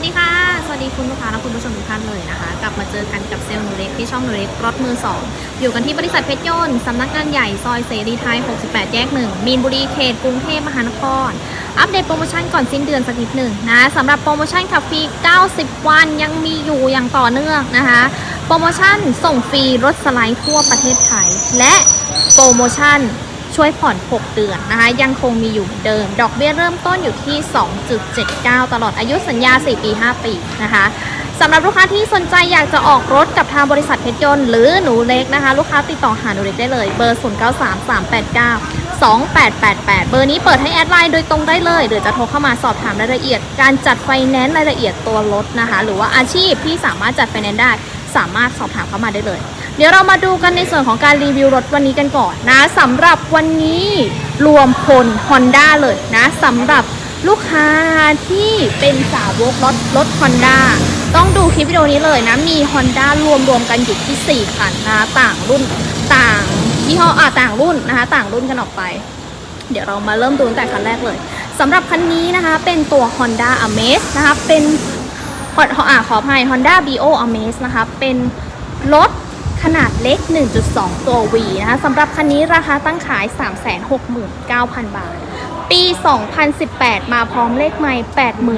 วัสดีค่ะ สวัสดีคุณลูกค้าและคุณผู้ชมทุกท่านเลยนะคะ กลับมาเจอกันกับเซลล์นูเล็กที่ช่องนูเล็กรถมือ 2 อยู่กันที่บริษัทเพชรยนต์สำนักงานใหญ่ซอยเสรีไทย 68 แยก 1 มีนบุรีเขตกรุงเทพมหานคร อัปเดตโปรโมชั่นก่อนสิ้นเดือนสักนิดหนึ่งนะสำหรับโปรโมชั่นขับฟรี 90 วันยังมีอยู่อย่างต่อเนื่องนะคะ โปรโมชั่นส่งฟรีรถสไลด์ทั่วประเทศไทยและโปรโมชั่น ช่วยผ่อน 6 เดือนนะคะ ยังคงมีอยู่เหมือนเดิม ดอกเบี้ยเริ่มต้นอยู่ที่ 2.79 ตลอดอายุสัญญา 4 ปี 5 ปีนะคะสำหรับลูกค้าที่สนใจอยากจะออกรถกับทางบริษัทเพชรยนต์หรือหนูเล็กนะคะ ลูกค้าติดต่อหาหนูเล็กได้เลย เบอร์ 093389 2888 เบอร์นี้เปิดให้แอดไลน์โดยตรงได้เลย หรือจะโทรเข้ามาสอบถามรายละเอียด การจัดไฟแนนซ์รายละเอียดตัวรถนะคะ หรือว่าอาชีพที่สามารถจัดไฟแนนซ์ได้ สามารถสอบถามเข้ามาได้เลย เดี๋ยวเรามาดูกันในส่วนของการรีวิวรถวันนี้กันก่อนนะสำหรับวันนี้รวมพล Honda เลยนะสำหรับลูกค้าที่เป็นสาวกรถรถ Honda ต้องดูคลิปวิดีโอนี้เลยนะ มี Honda รวมรวมกันอยู่ที่ 4 คันนะต่างรุ่นต่างยี่ห้ออ่าต่างรุ่นนะคะ ต่างรุ่นกันออกไป เดี๋ยวเรามาเริ่มดูตั้งแต่คันแรกเลยสำหรับคันนี้นะคะเป็นตัว Honda Amaze นะคะเป็นขออ่าขออภัย Honda Bio Amaze นะคะเป็นรถ ขนาดเล็ก 1.2 ตัว V นะคะสำหรับคันนี้ราคาตั้งขาย 369,000 บาท ปี 2018 มาพร้อมเลขใหม่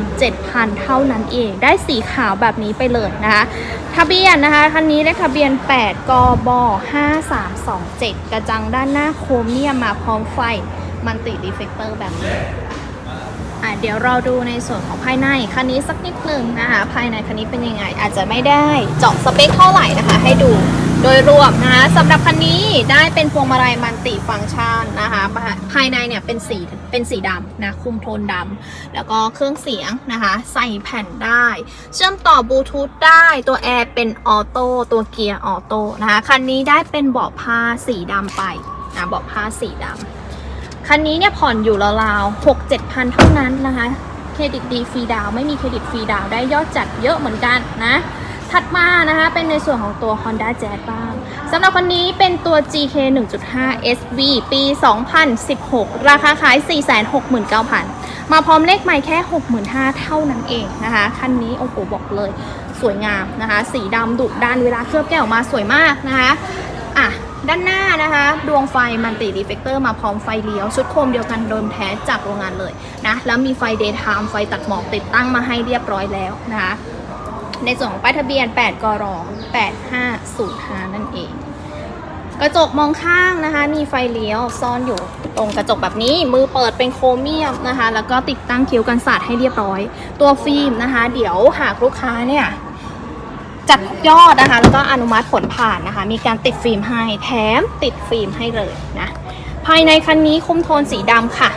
87,000 เท่านั้นเอง ได้สีขาวแบบนี้ไปเลยนะคะ ทะเบียนนะคะคันนี้เลขทะเบียน 8 กบ 5327 กระจังด้านหน้าโครเมียมมาพร้อมไฟมันติดีเฟกเตอร์แบบนี้อะเดี๋ยวเราดูในส่วนของภายในคันนี้สักนิดหนึ่งนะคะ ภายในคันนี้เป็นยังไง อาจจะไม่ได้เจาะสเปคเท่าไหร่นะคะ ให้ดู ยรวมนะคะสำหรับคันนี้ได้เป็นพวงมาลัยมันติฟังก์ชันนะคะภายในเนี่ยเป็นสีเป็นสีดำนะคุมโทนดำแล้วก็เครื่องเสียงนะคะ ใส่แผ่นได้ เชื่อมต่อบลูทูธได้ตัวแอร์เป็นออโต้ตัวเกียร์ออโต้นะคะคันนี้ได้เป็นเบาะผ้าสีดำไปนะเบาะผ้าสีดำคันนี้เนี่ยผ่อนอยู่ราวๆหกเจ็ดพันเท่านั้นนะคะเครดิตดีฟรีดาวไม่มีเครดิตฟรีดาวได้ยอดจัดเยอะเหมือนกันนะ ถัดมานะคะเป็นในส่วนของตัว Honda Jazz บ้างสำหรับคันนี้เป็นตัว GK 1.5 SV ปี 2016 ราคาขาย 469,000 มาพร้อมเลขใหม่แค่ 65,000 เท่านั้นเองนะคะคันนี้โอ้โหบอกเลยสวยงามนะคะ สีดำดุดันเวลาเคลือบแก้วออกมาสวยมากนะคะอะด้านหน้านะคะ ดวงไฟมันติดีเฟกเตอร์มาพร้อมไฟเลี้ยว ชุดโคมเดียวกันโดนแท้จากโรงงานเลยนะ แล้วมีไฟเดย์ไทม์ไฟตัดหมอกติดตั้งมาให้เรียบร้อยแล้วนะคะ ในส่วนของป้ายทะเบียน 8กร8505 นั่นเอง กระจกมองข้างนะคะ มีไฟเลี้ยวซ่อนอยู่ตรงกระจกแบบนี้ มือเปิดเป็นโครเมียมนะคะ แล้วก็ติดตั้งคิ้วกันสาดให้เรียบร้อย ตัวฟิล์มนะคะ เดี๋ยวหากลูกค้าเนี่ยจัดยอดนะคะ แล้วก็อนุมัติผลผ่านนะคะ มีการติดฟิล์มให้แถมติดฟิล์มให้เลยนะ ภายในคันนี้คุมโทนสีดำค่ะ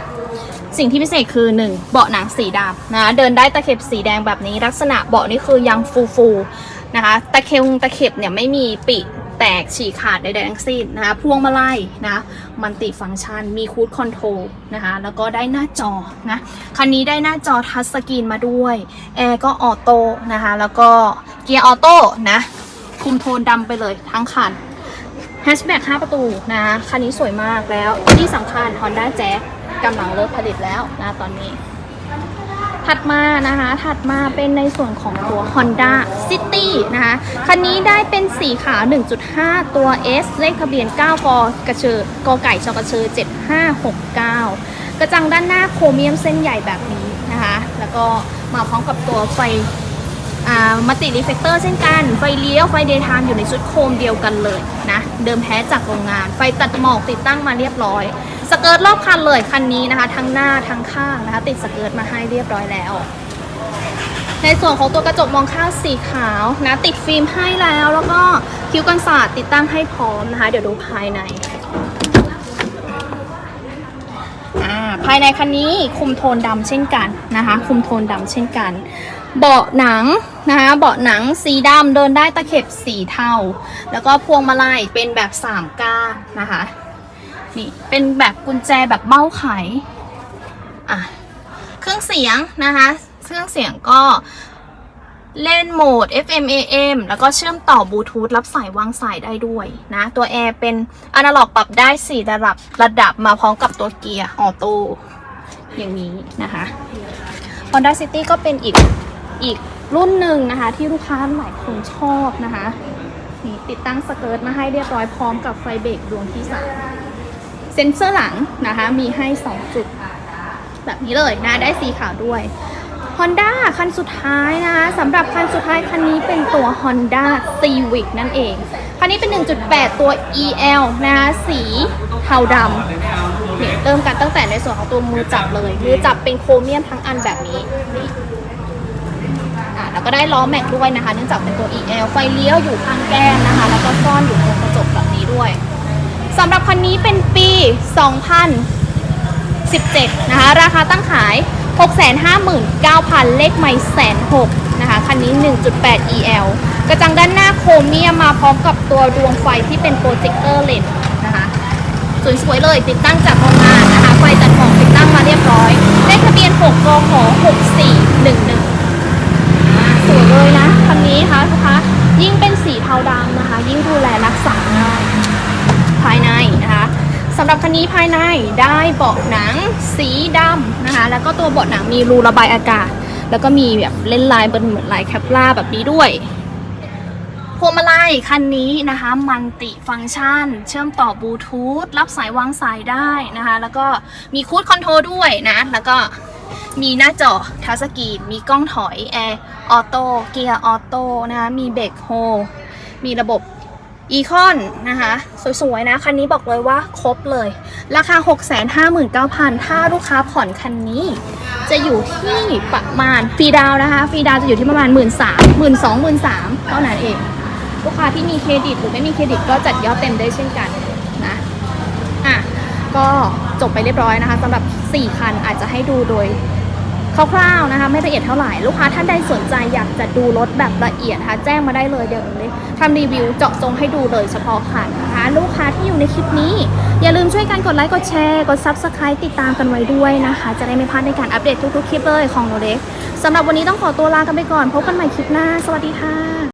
สิ่งที่พิเศษคือ 1 เบาะหนังสีดำนะเดินได้ตะเข็บสีแดงแบบนี้ ลักษณะเบาะนี่คือยังฟูฟูๆนะคะตะเข็บตะเข็บเนี่ยไม่มีปีกแตกฉีกขาดใดๆทั้งสิ้นนะคะพวงมาลัยนะมันติฟังก์ชันมีคูดคอนโทรลนะคะแล้วก็ได้หน้าจอนะคันนี้ได้หน้าจอทัชสกรีนมาด้วยแอร์ก็ออโต้นะคะแล้วก็เกียร์ออโต้นะคุมโทนดำไปเลยทั้งคันแฮชแบ็ก5ประตูนะคันนี้สวยมากแล้วที่สำคัญ Honda Jazz กำลังเลิกผลิตแล้วนะตอนนี้ ถัดมานะคะ ถัดมาเป็นในส่วนของตัว Honda City นะคะ คันนี้ได้เป็นสีขาว 1.5 ตัว S เลขทะเบียน 9 กกระเชอกอไก่ชกระเชอ 7569 กระจังด้านหน้าโครเมียมเส้นใหญ่แบบนี้นะคะ แล้วก็มาพร้อมกับตัวไฟ มัลติรีเฟกเตอร์เช่นกัน ไฟเลี้ยว ไฟเดย์ไทม์อยู่ในชุดโคมเดียวกันเลยนะ เดิมแท้จากโรงงาน ไฟตัดหมอกติดตั้งมาเรียบร้อย สเกิร์ตรอบคันเลยคันนี้นะคะ ทั้งหน้าทั้งข้างนะคะ ติดสเกิร์ตมาให้เรียบร้อยแล้ว ในส่วนของตัวกระจกมองข้างสีขาวนะ ติดฟิล์มให้แล้ว แล้วก็คิ้วกันศาสตร์ติดตั้งให้พร้อมนะคะ เดี๋ยวดูภายในอ่าภายในคันนี้คุมโทนดำเช่นกันนะคะ คุมโทนดำเช่นกัน เบาะหนังนะคะเบาะหนังสีดำเดินได้ตะเข็บสีเทาแล้วก็พวงมาลัยเป็นแบบสามก้านนะคะนี่เป็นแบบกุญแจแบบเบ้าไขอะเครื่องเสียงนะคะเครื่องเสียงก็เล่นโหมด FM AM แล้วก็เชื่อมต่อบลูทูธรับสายวางสายได้ด้วยนะ ตัวแอร์เป็นอนาล็อกปรับได้ 4 ระดับระดับมาพร้อมกับตัวเกียร์ออโต้อย่างนี้นะคะ Honda City ก็เป็นอีก อีกรุ่นหนึ่งนะคะ ที่ลูกค้าหลายคนชอบนะคะนี่ติดตั้งสเกิร์ตมาให้เรียบร้อยพร้อมกับไฟเบรกดวงที่สามเซ็นเซอร์หลังนะคะ มีให้ 2 จุด แบบนี้เลยนะ ได้สีขาวด้วย Honda คันสุดท้ายนะคะสำหรับคันสุดท้ายคันนี้เป็นตัว Honda Civic นั่นเอง คันนี้เป็น 1.8 ตัว EL นะคะสีเทาดำเนี่เริ่มกันตั้งแต่ในส่วนของตัวมือจับเลย มือจับเป็นโครเมียมทั้งอันแบบนี้นี่ ก็ได้ล้อแม็กด้วยนะคะ เนื่องจากเป็นตัว EL ไฟเลี้ยวอยู่ข้างแก้มนะคะ แล้วก็ซ่อนอยู่ตรงกระจกแบบนี้ด้วยสำหรับคันนี้เป็นปี 2017 นะคะ ราคาตั้งขาย 659,000 เลขไม่แสนหกนะคะ คันนี้ 1.8 EL กระจังด้านหน้าโครเมียมมาพร้อมกับตัวดวงไฟที่เป็นโปรเจคเตอร์เลนนะคะสวยๆเลยติดตั้งจากโรงงานนะคะ ไฟจัดหมอกติดตั้งมาเรียบร้อย เลขทะเบียน 6กข6อ่าสวยเลย นะคันนี้ค่ะลูกค้ายิ่งเป็นสีเทาดำนะคะ ยิ่งดูแลรักษาง่ายภายในนะคะสำหรับคันนี้ภายในได้เบาะหนังสีดำนะคะ แล้วก็ตัวเบาะหนังมีรูระบายอากาศ แล้วก็มีแบบเล่นลายเป็นเหมือนลายแคปลาแบบนี้ด้วยพวงมาลัยคันนี้นะคะมันติฟังก์ชัน เชื่อมต่อบลูทูธรับสายวางสายได้นะคะ แล้วก็มีคูดคอนโทรลด้วยนะ แล้วก็ มีหน้าจอทัชสกรีน มีกล้องถอยแอร์ออโต้เกียร์ออโต้นะคะมีเบรกโฮมีระบบอีคอนนะคะสวยๆนะ คันนี้บอกเลยว่าครบเลย ราคา 659,000 ถ้าลูกค้าผ่อนคันนี้ จะอยู่ที่ประมาณฟรีดาวนะคะฟรีดาวจะอยู่ที่ประมาณ 1 3 0 0 0 0 1 2 0 0 0เท่านั้นเอง ลูกค้าที่มีเครดิตหรือไม่มีเครดิตก็จัดยอดเต็มได้เช่นกันนะอะก็จบไปเรียบร้อยนะคะสำหรับ 4 คันอาจจะให้ดูโดย คร่าวๆนะคะไม่ละเอียดเท่าไหร่ลูกค้าท่านใดสนใจอยากจะดูรถแบบละเอียดคะแจ้งมาได้เลยเดี๋ยวนี้ทำรีวิวเจาะจงให้ดูเลยเฉพาะคันนะคะลูกค้าที่อยู่ในคลิปนี้ อย่าลืมช่วยกันกดไลค์กดแชร์กดซับสไครต์ติดตามกันไว้ด้วยนะคะ จะได้ไม่พลาดในการอัปเดตทุกๆคลิปเลยของโนเล็กสำหรับวันนี้ต้องขอตัวลากันไปก่อน พบกันใหม่คลิปหน้า สวัสดีค่ะ